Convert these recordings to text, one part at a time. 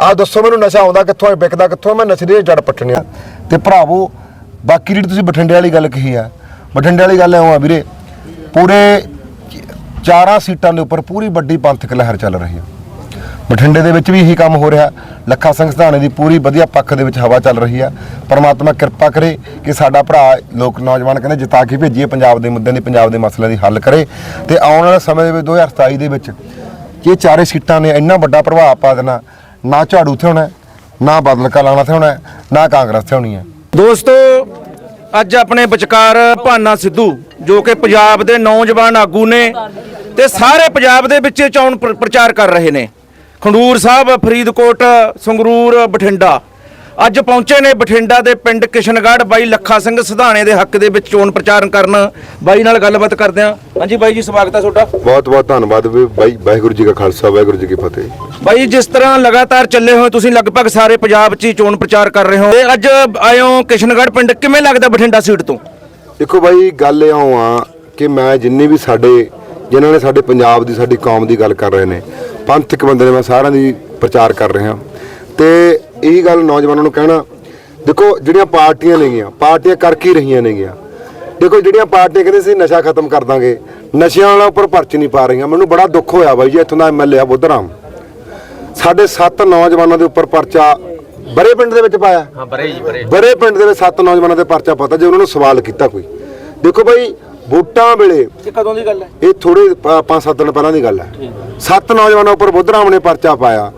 ਆਹ ਦੱਸੋ ਮੈਨੂੰ ਨਸ਼ਾ ਆਉਂਦਾ ਕਿੱਥੋਂ ਹੈ ਵਿਕਦਾ ਕਿੱਥੋਂ ਹੈ? ਮੈਂ ਨਸ਼ੇ ਦੀ ਜੜ ਪੱਟਣੀ ਆ ਤੇ ਭਰਾਵੋ, ਬਾਕੀ ਜਿਹੜੀ ਤੁਸੀਂ ਬਠਿੰਡੇ ਵਾਲੀ ਗੱਲ ਕਹੀ ਆ, ਬਠਿੰਡੇ ਵਾਲੀ ਗੱਲ ਐਂ ਆ ਵੀਰੇ, ਪੂਰੇ ਚਾਰਾਂ ਸੀਟਾਂ ਦੇ ਉੱਪਰ ਪੂਰੀ ਵੱਡੀ ਪੰਥਕ ਲਹਿਰ ਚੱਲ ਰਹੀ ਹੈ ਬਠਿੰਡੇ ਦੇ ਵਿੱਚ ਵੀ ਇਹੀ ਕੰਮ ਹੋ ਰਿਹਾ, ਲੱਖਾ ਸਿੰਘ ਸਧਾਣੇ ਦੀ ਪੂਰੀ ਵਧੀਆ ਪੱਖ ਦੇ ਵਿੱਚ ਹਵਾ ਚੱਲ ਰਹੀ ਆ। ਪਰਮਾਤਮਾ ਕਿਰਪਾ ਕਰੇ ਕਿ ਸਾਡਾ ਭਰਾ ਲੋਕ ਨੌਜਵਾਨ ਕਹਿੰਦੇ ਜਿਤਾ ਕੇ ਭੇਜੀਏ, ਪੰਜਾਬ ਦੇ ਮੁੱਦਿਆਂ ਦੀ, ਪੰਜਾਬ ਦੇ ਮਸਲਿਆਂ ਦੀ ਹੱਲ ਕਰੇ। ਤੇ ਆਉਣ ਵਾਲੇ ਸਮੇਂ ਦੇ ਵਿੱਚ 2027 ਦੇ ਵਿੱਚ ਇਹ ਚਾਰੇ ਸੀਟਾਂ ਨੇ ਇੰਨਾ ਵੱਡਾ ਪ੍ਰਭਾਵ ਪਾ ਦੇਣਾ ਨਾ ਝਾੜੂ ਤੇ ਹੋਣਾ, ਨਾ ਬਦਲ ਕਲਾਣਾ ਤੇ ਹੋਣਾ, ਨਾ ਕਾਂਗਰਸ ਤੇ ਹੋਣੀ ਹੈ ਦੋਸਤੋ, ਅੱਜ ਆਪਣੇ ਵਿਚਕਾਰ ਭਾਨਾ ਸਿੱਧੂ, ਜੋ ਕਿ ਪੰਜਾਬ ਦੇ ਨੌਜਵਾਨ ਆਗੂ ਨੇ ਤੇ ਸਾਰੇ ਪੰਜਾਬ ਦੇ ਵਿੱਚ ਚੋਣ ਪ੍ਰਚਾਰ ਕਰ ਰਹੇ ਨੇ। ਖੰਡੂਰ ਸਾਹਿਬ, ਫਰੀਦਕੋਟ, ਸੰਗਰੂਰ, ਬਠਿੰਡਾ। ਅੱਜ ਪਹੁੰਚੇ ਨੇ ਬਠਿੰਡਾ ਦੇ ਪਿੰਡ ਕਿਸ਼ਨਗੜ੍ਹ ਬਾਈ ਲੱਖਾ ਸਿੰਘ ਸਿਧਾਣੇ ਦੇ ਹੱਕ ਦੇ ਵਿੱਚ ਚੋਣ ਪ੍ਰਚਾਰ ਕਰਨ। ਬਾਈ ਨਾਲ ਗੱਲਬਾਤ ਕਰਦੇ ਹਾਂ। ਹਾਂਜੀ ਬਾਈ ਜੀ ਸਵਾਗਤ ਹੈ ਤੁਹਾਡਾ। ਬਹੁਤ ਬਹੁਤ ਧੰਨਵਾਦ ਵੀ ਬਾਈ ਵਾਹਿਗੁਰੂ ਜੀ ਕਾ ਖਾਲਸਾ ਵਾਹਿਗੁਰੂ ਜੀ ਕੀ ਫਤਿਹ। ਬਾਈ ਜਿਸ ਤਰ੍ਹਾਂ ਲਗਾਤਾਰ ਚੱਲੇ ਹੋਏ ਤੁਸੀਂ ਲਗਭਗ ਸਾਰੇ ਪੰਜਾਬ 'ਚ ਹੀ ਚੋਣ ਪ੍ਰਚਾਰ ਕਰ ਰਹੇ ਹੋ। ਤੇ ਅੱਜ ਹੋ ਕਿਸ਼ਨਗੜ੍ਹ ਪਿੰਡ ਕਿਵੇਂ ਲੱਗਦਾ ਬਠਿੰਡਾ ਸੀਟ ਤੋਂ? ਦੇਖੋ ਬਾਈ ਗੱਲ ਇਹ ਆ ਕਿ ਮੈਂ ਜਿੰਨੇ ਵੀ ਸਾਡੇ ਜਿਨ੍ਹਾਂ ਨੇ ਸਾਡੇ ਪੰਜਾਬ ਦੀ ਸਾਡੀ ਕੌਮ ਦੀ ਗੱਲ ਕਰ ਰਹੇ ਨੇ ਪੰਥਕ ਬੰਦੇ ਨੇ ਮੈਂ ਸਾਰਿਆਂ ਦੀ ਪ੍ਰਚਾਰ ਕਰ ਰਿਹਾ। ਤੇ ਇਹੀ ਗੱਲ ਨੌਜਵਾਨਾਂ ਨੂੰ ਕਹਿਣਾ ਦੇਖੋ ਜਿਹੜੀਆਂ ਪਾਰਟੀਆਂ ਨੇਗੀਆਂ ਪਾਰਟੀਆਂ ਕਰ ਕੀ ਰਹੀਆਂ ਨੇਗੀਆਂ। ਦੇਖੋ ਜਿਹੜੀਆਂ ਪਾਰਟੀਆਂ ਕਹਿੰਦੇ ਸੀ ਨਸ਼ਾ ਖਤਮ ਕਰ ਦਾਂਗੇ ਨਸ਼ਿਆਂ ਵਾਲਾ ਉੱਪਰ ਪਰਚ ਨਹੀਂ ਪਾ ਰਹੀਆਂ। ਮੈਨੂੰ ਬੜਾ ਦੁੱਖ ਹੋਇਆ ਬਾਈ ਜੀ ਇੱਥੋਂ ਦਾ ਐਮਐਲਏ ਆ ਬੁੱਧਰਾਮ। ਸਾਡੇ ਸੱਤ ਨੌਜਵਾਨਾਂ ਦੇ ਉੱਪਰ ਪਰਚਾ ਬਰੇ ਪਿੰਡ ਦੇ ਵਿੱਚ ਪਾਇਆ। ਹਾਂ ਬਰੇ ਜੀ ਬਰੇ। ਬਰੇ ਪਿੰਡ ਦੇ ਵਿੱਚ ਸੱਤ ਨੌਜਵਾਨਾਂ ਦੇ ਪਰਚਾ ਪਤਾ ਜੇ ਉਹਨਾਂ ਨੂੰ ਸਵਾਲ ਕੀਤਾ ਕੋਈ। ਦੇਖੋ ਬਾਈ ਵੋਟਾਂ ਵੇਲੇ ਇਹ ਕਦੋਂ ਦੀ ਗੱਲ ਹੈ? ਇਹ ਥੋੜੇ ਪੰਜ ਸੱਤ ਦਿਨ ਪਹਿਲਾਂ ਦੀ ਗੱਲ ਹੈ। ਸੱਤ ਨੌਜਵਾਨਾਂ ਉੱਪਰ ਬੁੱਧਰਾਮ ਨੇ ਪਰਚਾ ਪਾਇਆ।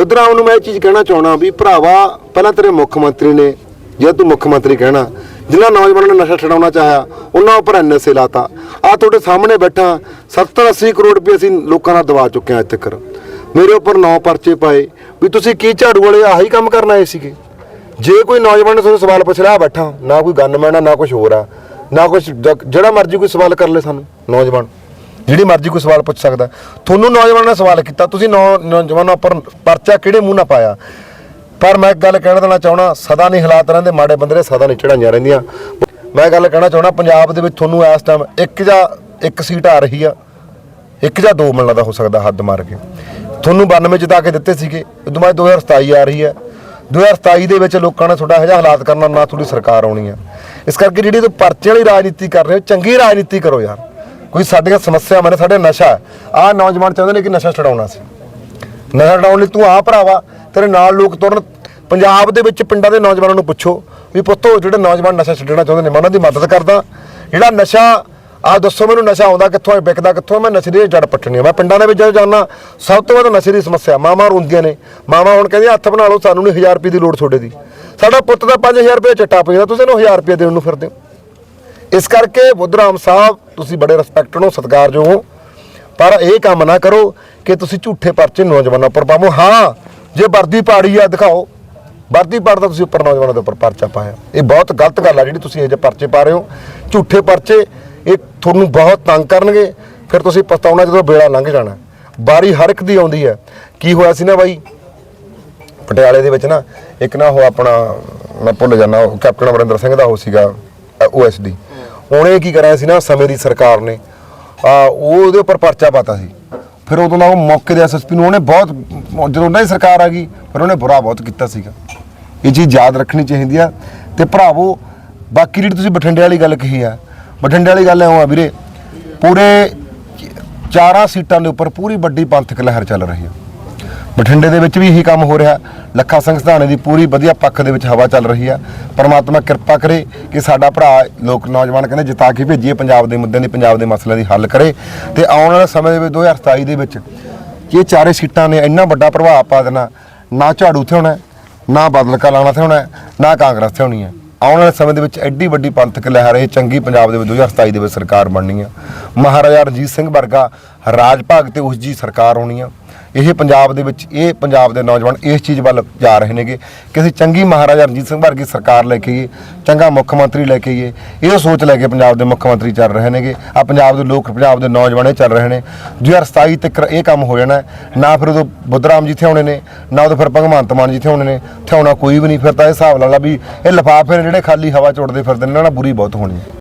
ਬੁੱਧਰਾਮ ਨੂੰ ਮੈਂ ਇਹ ਚੀਜ਼ ਕਹਿਣਾ ਚਾਹਣਾ ਵੀ ਭਰਾਵਾ, ਪਹਿਲਾਂ ਤੇਰੇ ਮੁੱਖ ਮੰਤਰੀ ਨੇ ਜੇ ਤੂੰ ਮੁੱਖ ਮੰਤਰੀ ਕਹਿਣਾ, ਜਿਨ੍ਹਾਂ ਨੌਜਵਾਨਾਂ ਨੇ ਨਸ਼ਾ ਛਡਾਉਣਾ ਚਾਹਿਆ, ਉਹਨਾਂ ਉੱਪਰ ਐਨਐਸਏ ਲਾਤਾ। ਆ ਤੁਹਾਡੇ ਸਾਹਮਣੇ ਬੈਠਾ 70 80 ਕਰੋੜ ਰੁਪਏ ਅਸੀਂ ਲੋਕਾਂ ਦਾ ਦਵਾ ਚੁੱਕੇ ਹਾਂ ਅੱਜ ਤੱਕ ਮੇਰੇ ਉੱਪਰ ਨੌ ਪਰਚੇ ਪਾਏ, ਵੀ ਤੁਸੀਂ ਕੀ ਝਾੜੂ ਵਾਲੇ ਆਹੀ ਕੰਮ ਕਰਨ ਆਏ ਸੀਗੇ? ਜੇ ਕੋਈ ਨੌਜਵਾਨ ਨੇ ਤੁਹਾਨੂੰ ਸਵਾਲ ਪੁੱਛ ਰਿਹਾ, ਬੈਠਾ, ਨਾ ਕੋਈ ਗਨਮੈਨ ਆ, ਨਾ ਕੁਝ ਹੋਰ ਆ, ਨਾ ਕੁਝ ਜਿਹੜਾ ਮਰਜ਼ੀ ਕੋਈ ਸਵਾਲ ਕਰ ਲੈ ਸਾਨੂੰ, ਨੌਜਵਾਨ। ਜਿਹੜੀ ਮਰਜ਼ੀ ਕੋਈ ਸਵਾਲ ਪੁੱਛ ਸਕਦਾ। ਤੁਹਾਨੂੰ ਨੌਜਵਾਨਾਂ ਨੇ ਸਵਾਲ ਕੀਤਾ, ਤੁਸੀਂ ਨੌ- ਨੌਜਵਾਨਾਂ ਉੱਪਰ ਪਰਚਾ ਕਿਹੜੇ ਮੂੰਹ ਨਾਲ ਪਾਇਆ? ਪਰ ਮੈਂ ਇੱਕ ਗੱਲ ਕਹਿਣਾ ਦੇਣਾ ਚਾਹਣਾ ਸਦਾ ਨਹੀਂ ਹਾਲਾਤ ਰਹਿੰਦੇ, ਮਾੜੇ ਬੰਦੇ ਦੇ ਸਦਾ ਨਹੀਂ ਚੜਾਈਆਂ ਰਹਿੰਦੀਆਂ। ਮੈਂ ਗੱਲ ਕਹਿਣਾ ਚਾਹਣਾ ਪੰਜਾਬ ਦੇ ਵਿੱਚ ਤੁਹਾਨੂੰ ਇਸ ਟਾਈਮ ਇੱਕ ਜਾਂ ਇੱਕ ਸੀਟ ਆ ਰਹੀ ਆ, ਇੱਕ ਜਾਂ ਦੋ ਮਿਲਣਾ ਦਾ ਹੋ ਸਕਦਾ ਹੱਦ ਮਾਰ ਕੇ। ਤੁਹਾਨੂੰ 92 ਜਿਤਾ ਕੇ ਦਿੱਤੇ ਸੀਗੇ ਉਦੋਂ ਬਾਅਦ 2027 ਆ ਰਹੀ ਹੈ 2027 ਦੇ ਵਿੱਚ ਲੋਕਾਂ ਨੇ ਤੁਹਾਡਾ ਇਹੋ ਜਿਹਾ ਹਾਲਾਤ ਕਰਨਾ ਨਾ ਤੁਹਾਡੀ ਸਰਕਾਰ ਆਉਣੀ ਆ। ਇਸ ਕਰਕੇ ਜਿਹੜੀ ਤੁਸੀਂ ਪਰਚੇ ਵਾਲੀ ਰਾਜਨੀਤੀ ਕਰ ਰਹੇ ਹੋ, ਚੰਗੀ ਰਾਜਨੀਤੀ ਕਰੋ ਯਾਰ। ਕੋਈ ਸਾਡੀਆਂ ਸਮੱਸਿਆਵਾਂ ਨੇ, ਸਾਡੇ ਨਸ਼ਾ ਆ ਨੌਜਵਾਨ ਚਾਹੁੰਦੇ ਨੇ ਕਿ ਨਸ਼ਾ ਛਡਾਉਣਾ ਸੀ। ਨਸ਼ਾ ਛਡਾਉਣ ਲਈ ਤੂੰ ਆ ਭਰਾਵਾ, ਤੇਰੇ ਨਾਲ ਲੋਕ ਤੁਰਨ। ਪੰਜਾਬ ਦੇ ਵਿੱਚ ਪਿੰਡਾਂ ਦੇ ਨੌਜਵਾਨਾਂ ਨੂੰ ਪੁੱਛੋ ਵੀ ਪੁੱਤੋ ਜਿਹੜੇ ਨੌਜਵਾਨ ਨਸ਼ਾ ਛੱਡਣਾ ਚਾਹੁੰਦੇ ਨੇ, ਮੈਂ ਉਹਨਾਂ ਦੀ ਮਦਦ ਕਰਦਾ। ਜਿਹੜਾ ਨਸ਼ਾ ਆ ਦੱਸੋ ਮੈਨੂੰ ਨਸ਼ਾ ਆਉਂਦਾ ਕਿੱਥੋਂ ਹੈ, ਵਿਕਦਾ ਕਿੱਥੋਂ ਮੈਂ ਨਸ਼ੇ ਦੀ ਜੜ ਪੱਟਣੀ ਆ ਮੈਂ ਪਿੰਡਾਂ ਦੇ ਵਿੱਚ ਜਦੋਂ ਜਾਂਦਾ ਸਭ ਤੋਂ ਵੱਧ ਨਸ਼ੇ ਦੀ ਸਮੱਸਿਆ, ਮਾਵਾਂ ਰੋਂਦੀਆਂ ਨੇ। ਮਾਵਾਂ ਹੁਣ ਕਹਿੰਦੀਆਂ, ਹੱਥ ਬਣਾ ਲਓ, ਸਾਨੂੰ ਨਹੀਂ 1000 ਰੁਪਏ ਦੀ ਲੋੜ ਤੁਹਾਡੇ ਦੀ। ਸਾਡਾ ਪੁੱਤ ਦਾ 5000 ਰੁਪਏ ਚੱਟਾ ਪੈਂਦਾ ਤੁਸੀਂ ਇਹਨੂੰ 1000 ਰੁਪਏ ਦੇਣ ਨੂੰ ਫਿਰਦੇ ਹੋ। ਇਸ ਕਰਕੇ ਬੁੱਧਰਾਮ ਸਾਹਿਬ ਤੁਸੀਂ ਬੜੇ ਰਿਸਪੈਕਟਡ ਹੋ ਸਤਿਕਾਰਯੋਗ ਹੋ, ਪਰ ਇਹ ਕੰਮ ਨਾ ਕਰੋ ਕਿ ਤੁਸੀਂ ਝੂਠੇ ਪਰਚੇ ਨੌਜਵਾਨਾਂ ਉੱਪਰ ਪਾਵੋ। ਹਾਂ, ਜੇ ਵਰਦੀ ਪਾੜੀ ਆ, ਦਿਖਾਓ। ਵਰਦੀ ਪਾੜਦਾ ਤੁਸੀਂ ਉੱਪਰ ਨੌਜਵਾਨਾਂ ਦੇ ਉੱਪਰ ਪਰਚਾ ਪਾਇਆ। ਇਹ ਬਹੁਤ ਗਲਤ ਗੱਲ ਆ ਜਿਹੜੀ ਤੁਸੀਂ ਇਹ ਜਿਹੇ ਪਰਚੇ ਪਾ ਰਹੇ ਹੋ। ਝੂਠੇ ਪਰਚੇ, ਇਹ ਤੁਹਾਨੂੰ ਬਹੁਤ ਤੰਗ ਕਰਨਗੇ। ਫਿਰ ਤੁਸੀਂ ਪਛਤਾਉਣਾ ਜਦੋਂ ਵੇਲਾ ਲੰਘ ਜਾਣਾ। ਬਾਰੀ ਹਰ ਇੱਕ ਦੀ ਆਉਂਦੀ ਹੈ ਕੀ ਹੋਇਆ ਸੀ ਨਾ ਬਾਈ? ਪਟਿਆਲੇ ਦੇ ਵਿੱਚ ਨਾ, ਇੱਕ ਨਾ ਉਹ ਆਪਣਾ, ਮੈਂ ਭੁੱਲ ਜਾਣਾ ਉਹ ਕੈਪਟਨ ਅਮਰਿੰਦਰ ਸਿੰਘ ਦਾ ਉਹ ਸੀਗਾ ਓਐਸਡੀ ਉਹਨੇ ਕੀ ਕਰਿਆ ਸੀ ਨਾ ਸਮੇਂ ਦੀ ਸਰਕਾਰ ਨੇ, ਆ ਉਹ ਉਹਦੇ ਉੱਪਰ ਪਰਚਾ ਪਾਤਾ ਸੀ। ਫਿਰ ਉਦੋਂ ਦਾ ਉਹ ਮੌਕੇ ਦੇ ਐਸਐਸਪੀ ਨੂੰ ਉਹਨੇ ਬਹੁਤ, ਜਦੋਂ ਉਹਨਾਂ ਦੀ ਸਰਕਾਰ ਆ ਗਈ, ਫਿਰ ਉਹਨੇ ਬੁਰਾ ਬਹੁਤ ਕੀਤਾ ਸੀਗਾ। ਇਹ ਚੀਜ਼ ਯਾਦ ਰੱਖਣੀ ਚਾਹੀਦੀ ਆ। ਤੇ ਭਰਾਵੋ, ਬਾਕੀ ਜਿਹੜੀ ਤੁਸੀਂ ਬਠਿੰਡੇ ਵਾਲੀ ਗੱਲ ਕਹੀ ਆ, ਬਠਿੰਡੇ ਵਾਲੀ ਗੱਲ ਐਂ ਆ ਵੀਰੇ, ਪੂਰੇ ਚਾਰਾਂ ਸੀਟਾਂ ਦੇ ਉੱਪਰ ਪੂਰੀ ਵੱਡੀ ਪੰਥਕ ਲਹਿਰ ਚੱਲ ਰਹੀ ਹੈ ਬਠਿੰਡੇ ਦੇ ਵਿੱਚ ਵੀ ਇਹੀ ਕੰਮ ਹੋ ਰਿਹਾ। ਲੱਖਾ ਸਿੰਘ ਸਧਾਣੇ ਦੀ ਪੂਰੀ ਵਧੀਆ ਪੱਖ ਦੇ ਵਿੱਚ ਹਵਾ ਚੱਲ ਰਹੀ ਆ। ਪਰਮਾਤਮਾ ਕਿਰਪਾ ਕਰੇ ਕਿ ਸਾਡਾ ਭਰਾ ਲੋਕ ਨੌਜਵਾਨ ਕਹਿੰਦੇ ਜਿਤਾ ਕੇ ਭੇਜੀਏ ਪੰਜਾਬ ਦੇ ਮੁੱਦਿਆਂ ਦੀ, ਪੰਜਾਬ ਦੇ ਮਸਲਿਆਂ ਦੀ ਹੱਲ ਕਰੇ। ਤੇ ਆਉਣ ਵਾਲੇ ਸਮੇਂ ਦੇ ਵਿੱਚ 2027 ਦੇ ਵਿੱਚ ਇਹ ਚਾਰੇ ਸੀਟਾਂ ਨੇ ਇੰਨਾ ਵੱਡਾ ਪ੍ਰਭਾਵ ਪਾ ਦੇਣਾ, ਨਾ ਝਾੜੂ ਤੇ ਹੋਣਾ, ਨਾ ਬਦਲ ਕਾ ਲਾਣਾ ਤੇ ਹੋਣਾ, ਨਾ ਕਾਂਗਰਸ ਤੇ ਹੋਣੀ ਹੈ ਆਉਣ ਵਾਲੇ ਸਮੇਂ ਦੇ ਵਿੱਚ ਐਡੀ ਵੱਡੀ ਪੰਥਕ ਲਹਿਰ ਇਹ ਚੰਗੀ ਪੰਜਾਬ ਦੇ ਵਿੱਚ 2027 ਦੇ ਵਿੱਚ ਸਰਕਾਰ ਬਣਨੀ ਆ। ਮਹਾਰਾਜਾ ਰਣਜੀਤ ਸਿੰਘ ਵਰਗਾ ਰਾਜ ਭਾਗ ਤੇ ਉਸ ਜੀ ਸਰਕਾਰ ਹੋਣੀ ਆ। ਇਹ ਪੰਜਾਬ ਦੇ ਵਿੱਚ, ਇਹ ਪੰਜਾਬ ਦੇ ਨੌਜਵਾਨ ਇਸ ਚੀਜ਼ ਵੱਲ ਜਾ ਰਹੇ ਨੇਗੇ ਕਿ ਅਸੀਂ ਚੰਗੀ ਮਹਾਰਾਜਾ ਰਣਜੀਤ ਸਿੰਘ ਵਰਗੀ ਸਰਕਾਰ ਲੈ ਕੇ ਆਈਏ, ਚੰਗਾ ਮੁੱਖ ਮੰਤਰੀ ਲੈ ਕੇ ਆਈਏ। ਇਹ ਸੋਚ ਲੈ ਕੇ ਪੰਜਾਬ ਦੇ ਮੁੱਖ ਮੰਤਰੀ ਚੱਲ ਰਹੇ ਨੇਗੇ। ਆ ਪੰਜਾਬ ਦੇ ਲੋਕ, ਪੰਜਾਬ ਦੇ ਨੌਜਵਾਨ ਇਹ ਚੱਲ ਰਹੇ ਨੇ। 2027 ਤੱਕ ਇਹ ਕੰਮ ਹੋ ਜਾਣਾ, ਨਾ ਫਿਰ ਉਦੋਂ ਬੁੱਧਰਾਮ ਜੀ ਇੱਥੇ ਆਉਣੇ ਨੇ, ਨਾ ਉਦੋਂ ਫਿਰ ਭਗਵੰਤ ਮਾਨ ਜੀ ਇੱਥੇ ਆਉਣੇ ਨੇ। ਇੱਥੇ ਆਉਣਾ ਕੋਈ ਵੀ ਨਹੀਂ, ਫਿਰ ਤਾਂ ਇਹ ਹਿਸਾਬ ਲਾ ਲਾ ਵੀ ਇਹ ਲਿਫਾਫੇ ਨੇ ਜਿਹੜੇ ਖਾਲੀ ਹਵਾ ਚ ਉੱਡਦੇ ਫਿਰਦੇ ਨੇ, ਇਹਨਾਂ ਨਾਲ ਬੁਰੀ ਬਹੁਤ ਹੋਣੀ ਹੈ।